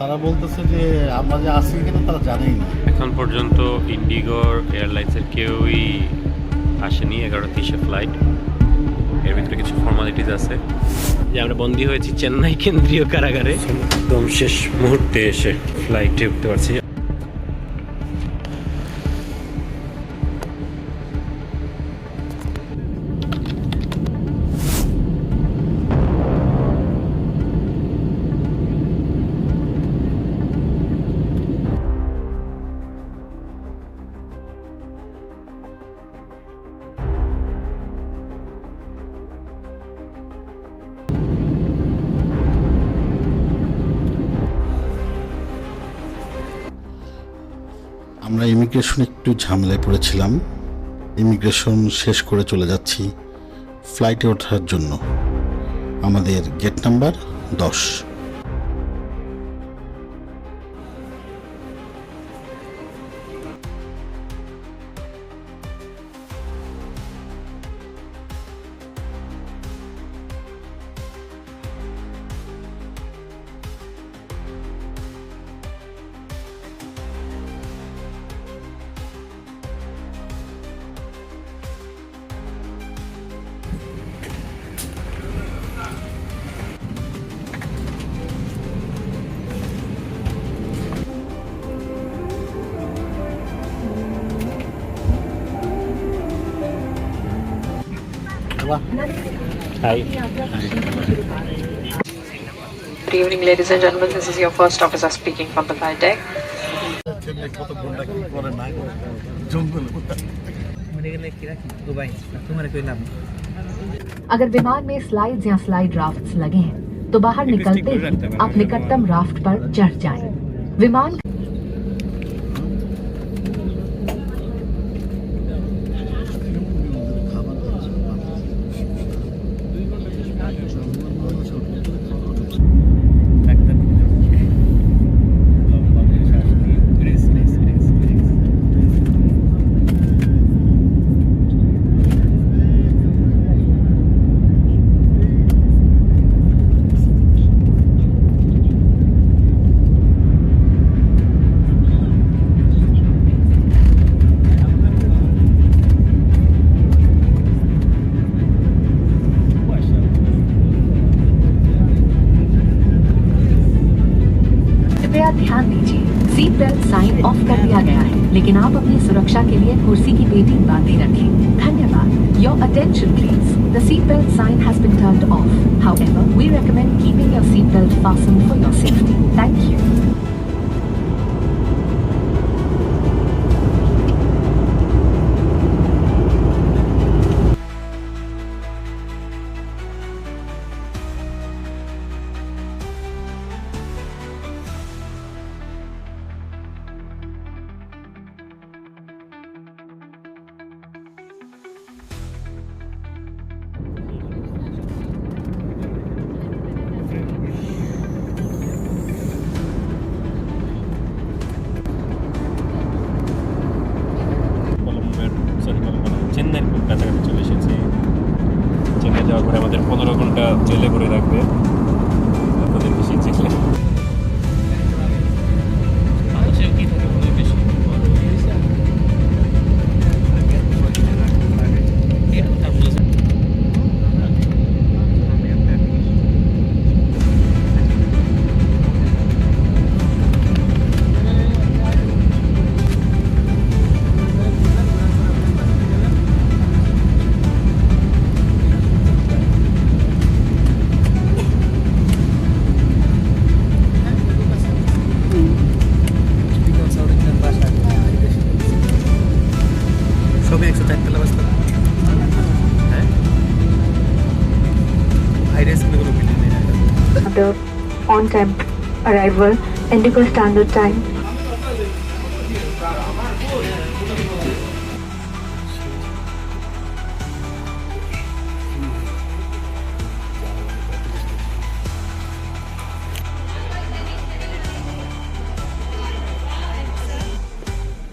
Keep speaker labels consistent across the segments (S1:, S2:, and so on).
S1: তারা বলতেছে যে আমরা যে আসি কিনা তারা জানেই না।
S2: এখন পর্যন্ত ইন্ডিগোর এয়ারলাইন্সের কেউই আসেনি এগারো তিরিশে ফ্লাইট। এর ভিতরে কিছু ফর্মালিটিস আছে। যে আমরা বন্দী হয়েছি চেন্নাই কেন্দ্রীয় কারাগারে। একদম শেষ মুহূর্তে এসে ফ্লাইটে উঠতে পারছি।
S1: আমরা ইমিগ্রেশন একটু ঝামেলায় পড়েছিলাম। ইমিগ্রেশন শেষ করে চলে যাচ্ছি ফ্লাইটে ওঠার জন্য। আমাদের গেট নাম্বার দশ।
S2: होगा हाय
S3: Good evening, ladies and gentlemen. This is your first officer speaking from the flight deck.
S4: अगर विमान में स्लाइड्स या स्लाइड राफ्ट्स लगे हैं तो बाहर निकलते ही आप निकटतम राफ्ट पर चढ़ जाएँ। विमान ऑफ़ कर दिया गया है। लेकिन आप अपनी सुरक्षा के लिए कुर्सी की पेटी बांधे रखें। धन्यवाद। Your attention please the seat belt sign has been turned off however we recommend keeping your seat belt fasten for your safety thank you.
S2: পনেরো ঘণ্টা জেলে করে রাখবে।
S5: The on-time arrival, Indigo Standard Time.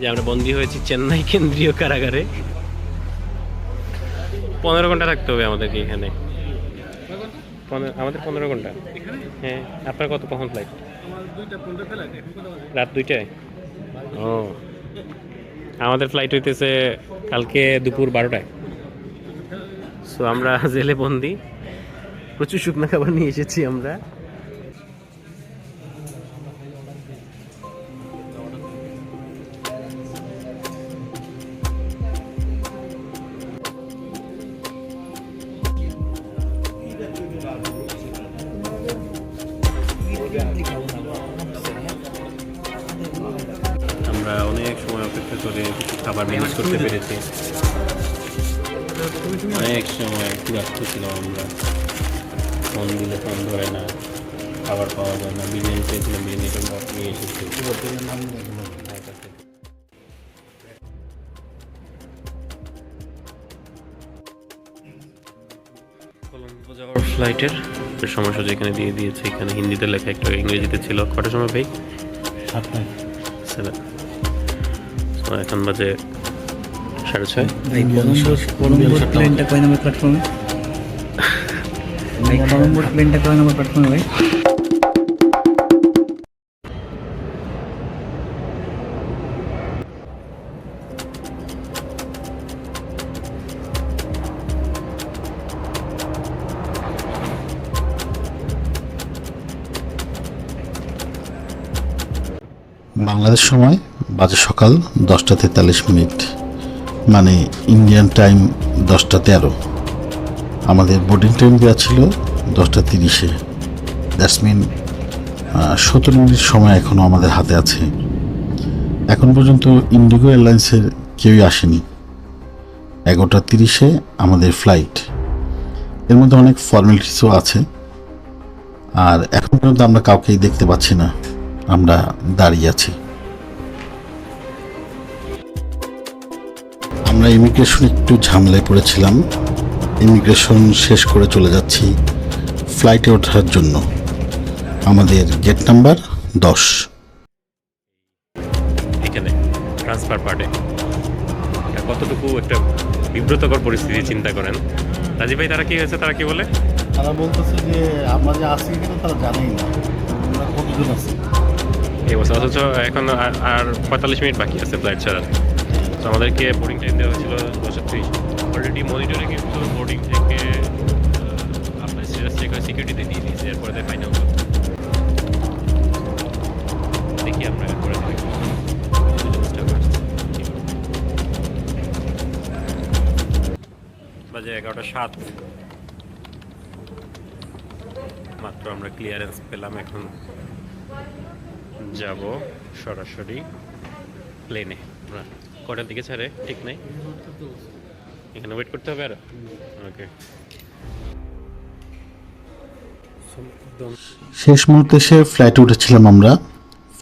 S2: যে আমরা বন্দী হয়েছি চেন্নাই কেন্দ্রীয় কারাগারে পনেরো ঘণ্টা থাকতে হবে আমাদেরকে এখানে আমাদের পনেরো ঘণ্টা। হ্যাঁ আপনার কত কখন ফ্লাইট রাত দুইটায়? ও। আমাদের ফ্লাইট হইতেছে কালকে দুপুর বারোটায়। সো আমরা জেলে বন্দি। প্রচুর শুকনো খাবার নিয়ে এসেছি আমরা। করে খাবার ম্যানেজ করতে পেরেছি। অনেক সময় ক্ষুধার্ত ছিলাম আমরা। ফোন দিলে ফোন ধরে না খাবার পাওয়া যায় না। বিরিয়ানি চেয়েছিলাম বিরিয়ানিটা নিয়ে এসেছি। কলম্বো যাওয়ার ফ্লাইটের সমস্যা যেখানে দিয়ে দিয়েছে। এখানে হিন্দিতে লেখা একটা ইংরেজিতে ছিল। কটার সময় ভাই?
S1: সাতটায়।
S2: সেভেন এখন বাজে সাড়ে ছয়?
S6: প্লেনটা কয় নম্বর প্ল্যাটফর্মে প্লেনটা কয় নম্বর প্ল্যাটফর্মে ভাই?
S1: বাংলাদেশ সময় বাজে সকাল দশটা তেতাল্লিশ মিনিট মানে ইন্ডিয়ান টাইম দশটা তেরো। আমাদের বোর্ডিং টাইম দেওয়া ছিল দশটা তিরিশে। দ্যাটস মিন সতেরো মিনিট সময় এখনও আমাদের হাতে আছে। এখন পর্যন্ত ইন্ডিগো এয়ারলাইন্সের কেউই আসেনি। এগারোটা তিরিশে আমাদের ফ্লাইট এর মধ্যে অনেক ফর্মালিটিসও আছে। আর এখন পর্যন্ত আমরা কাউকেই দেখতে পাচ্ছি না। আমরা দাঁড়িয়ে আছি। আমরা ইমিগ্রেশন একটু ঝামেলায় পড়েছিলাম। ইমিগ্রেশন শেষ করে চলে যাচ্ছি ফ্লাইটে ওঠার জন্য। আমাদের গেট নাম্বার দশ।
S2: এখানে ট্রান্সফার পার্টে। এটা কতটুকু একটা বিব্রতকর পরিস্থিতি চিন্তা করেন? রাজীব ভাই তারা কি হয়েছে? তারা কি বলে?
S1: তারা বলতেছে যে আমরা যে আসি কিন্তু তারা জানেই না। আমরা কতজন আছি?
S2: এই অবস্থা। অথচ এখন আর- আর পঁয়তাল্লিশ মিনিট বাকি আছে ফ্লাইট ছাড়ার। তো আমাদেরকে বোর্ডিং টাইম দেওয়া হয়েছিল দশটা ত্রিশ অলরেডি মনিটরে কিন্তু বোর্ডিং থেকে আপনার স্টেটাস চেক করে সিকিউরিটিতে দিয়ে দিয়েছে, এরপরে ফাইনাল দেখি আমরা এরপরে। বাজে এগারোটা সাত। মাত্র আমরা ক্লিয়ারেন্স পেলাম, এখন যাব সরাসরি প্লেনে কটার দিকে ছাড়ে? ঠিক নেই? এখানে ওয়েট করতে হবে আর? ওকে
S1: শেষ মুহূর্তে এসে ফ্লাইটে উঠেছিলাম আমরা।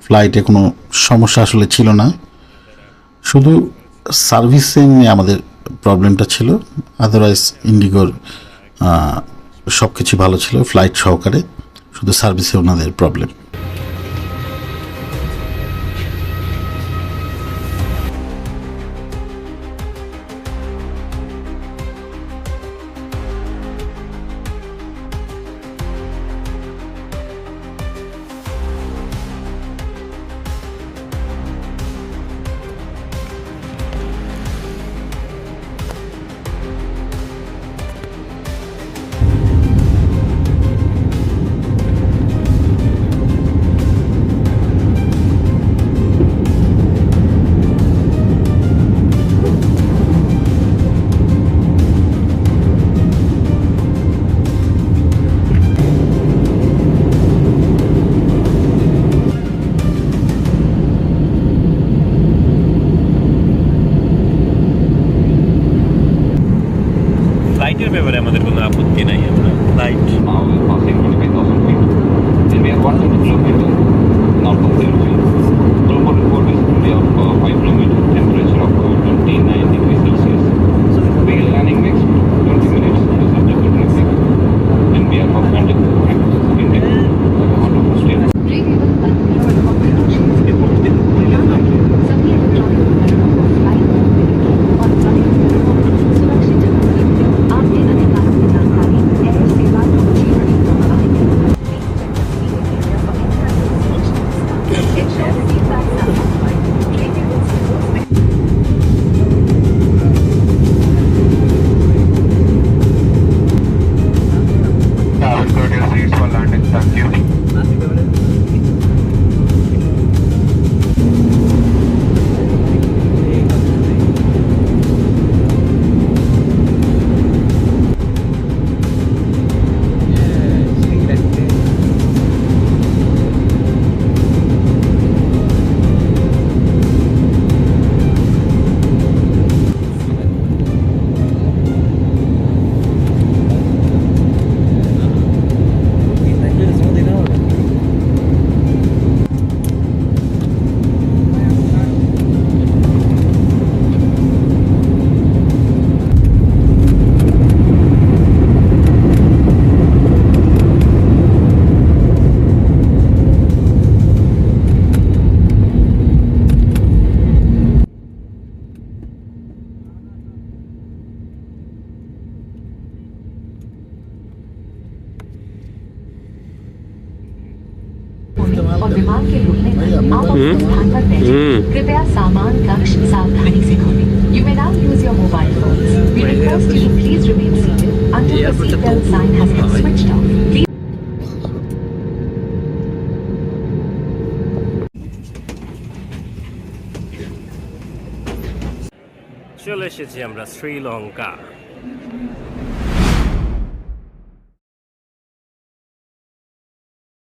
S1: ফ্লাইটে কোনো সমস্যা আসলে ছিল না। শুধু সার্ভিসিং নিয়ে আমাদের প্রবলেমটা ছিল। আদারওয়াইজ ইন্ডিগোর সব কিছু ভালো ছিল ফ্লাইট সহকারে। শুধু সার্ভিসে ওনাদের problem
S4: please remain seated. Until the seatbelt sign has been switched off. Please
S7: চলে এসেছি আমরা শ্রীলঙ্কা।